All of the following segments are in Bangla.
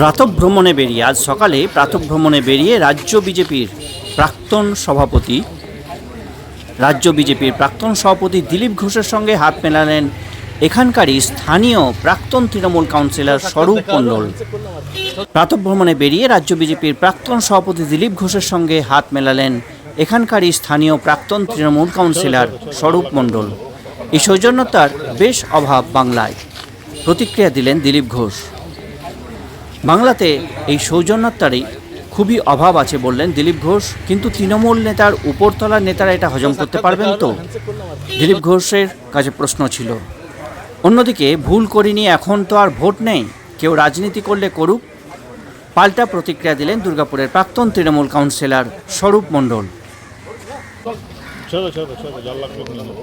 প্রাতভ্রমণে বেরিয়ে, আজ সকালে প্রাতভ্রমণে বেরিয়ে রাজ্য বিজেপির প্রাক্তন সভাপতি, রাজ্য বিজেপির প্রাক্তন সভাপতি দিলীপ ঘোষের সঙ্গে হাত মেলালেন এখানকারই স্থানীয় প্রাক্তন তৃণমূল কাউন্সিলর স্বরূপ মণ্ডল। প্রাতভ্রমণে বেরিয়ে রাজ্য বিজেপির প্রাক্তন সভাপতি দিলীপ ঘোষের সঙ্গে হাত মেলালেন এখানকারই স্থানীয় প্রাক্তন তৃণমূল কাউন্সিলর স্বরূপ মণ্ডল। এই সৌজন্যতার বেশ অভাব বাংলায়। প্রতিক্রিয়া দিলেন দিলীপ ঘোষ। বাংলাতে এই সৌজন্যতারই খুবই অভাব আছে বললেন দিলীপ ঘোষ, কিন্তু তৃণমূল নেতার উপরতলার নেতারা এটা হজম করতে পারবেন তো? দিলীপ ঘোষের কাছে প্রশ্ন ছিল। অন্যদিকে ভুল করিনি, এখন তো আর ভোট নেই। কেউ রাজনীতি করলে করুক। পাল্টা প্রতিক্রিয়া দিলেন দুর্গাপুরের প্রাক্তন তৃণমূল কাউন্সিলর স্বরূপ মণ্ডল। চলো চলো চলো জল লাগবে নিয়ে নেব।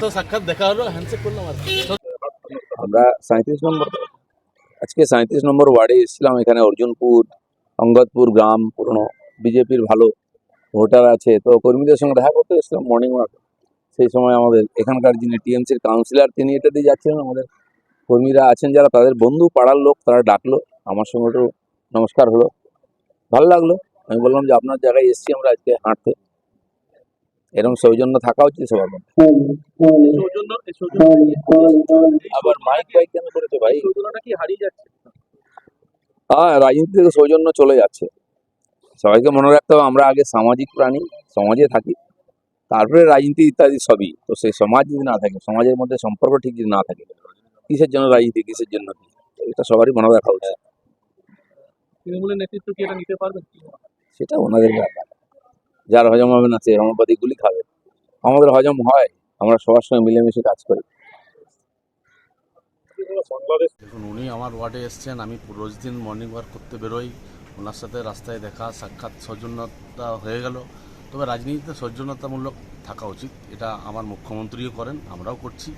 তো সাক্ষাৎ দেখা হলো হ্যান্ডশেক করলাম আর কি। আমরা সাঁত্রিশ নম্বর আজকে সাঁত্রিশ নম্বর ওয়ার্ডে এসেছিলাম এখানে অর্জুনপুর অঙ্গদপুর গ্রাম পুরনো বিজেপির ভালো ভোটার আছে তো কর্মীদের সঙ্গে দেখা করতে এসেছিলাম মর্নিং ওয়াক সেই সময় আমাদের এখানকার যিনি টিএমসির কাউন্সিলর তিনি এটা দিয়ে যাচ্ছিলেন। আমাদের কর্মীরা আছেন যারা, তাদের বন্ধু, পাড়ার লোক, তারা ডাকলো। আমার সঙ্গে একটু নমস্কার হলো। ভালো লাগল। আমি বললাম যে, আপনার জায়গায় এসেছি আমরা আজকে হাঁটতে। এরকম সৌজন্য থাকা উচিত সবার মধ্যে। আবার মাইক ফাইক কেন করেছে ভাই? হারিয়ে যাচ্ছে হ্যাঁ রাজনীতি থেকে সৌজন্য চলে যাচ্ছে। সবাইকে মনে রাখতে হবে, আমরা আগে সামাজিক প্রাণী, সমাজে থাকি। তারপরে রাজনীতি ইত্যাদি সবই। তো সেই সমাজ যদি না থাকে সমাজের মধ্যে সম্পর্ক ঠিক যদি না থাকে কিসের জন্য রাজনীতি কিসের জন্য কি? এটা সবারই মনে রাখা উচিত। তৃণমূলের নেতৃত্ব কি এটা নিতে পারবে? সেটা ওনাদের ব্যাপার। যার হজম হবে না সে হোমিওপ্যাথি গুলি খাবে। আমাদের হজম হয় আমরা সবার সঙ্গে মিলেমিশে কাজ করি। দেখুন উনি আমার ওয়ার্ডে এসছেন আমি রোজ দিন মর্নিং ওয়াক করতে বেরোই। ওনার সাথে রাস্তায় দেখা সাক্ষাৎ সৌজন্যতা হয়ে গেল। তবে রাজনীতিতে সৌজন্যতামূলক থাকা উচিত। এটা আমার মুখ্যমন্ত্রীও করেন আমরাও করছি।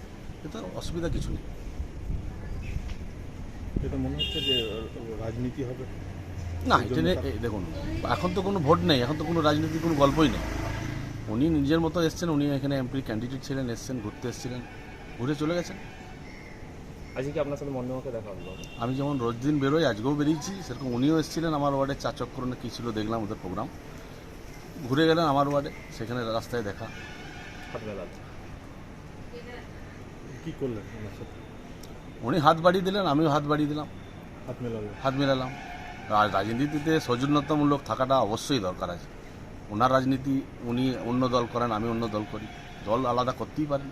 এতে অসুবিধা কিছু নেই। এটা মনে হচ্ছে যে রাজনীতি হবে। না এটা নিয়ে দেখুন এখন তো কোনো ভোট নেই এখন তো কোনো রাজনীতির কোনো গল্পই নেই। উনি নিজের মতো এসছেন উনি এখানে এমপি ক্যান্ডিডেট ছিলেন এসছেন ঘুরতে এসেছিলেন ঘুরে চলে গেছেন। আজকে আপনার সাথে মর্নিংওয়াকে দেখা হলো আমি যেমন রোজ দিন বেরোই আজকেও বেরিয়েছি সেরকম উনিও এসেছিলেন আমার ওয়ার্ডে চা চক্করণে কী ছিল দেখলাম ওদের প্রোগ্রাম। ঘুরে গেলেন আমার ওয়ার্ডে সেখানে রাস্তায় দেখা। কি করলেন উনি হাত বাড়িয়ে দিলেন আমিও হাত বাড়িয়ে দিলাম। হাত মেলালাম। আর রাজনীতিতে সৌজন্যতামূলক থাকাটা অবশ্যই দরকার আছে। ওনার রাজনীতি উনি অন্য দল করেন আমি অন্য দল করি। দল আলাদা করতেই পারেন।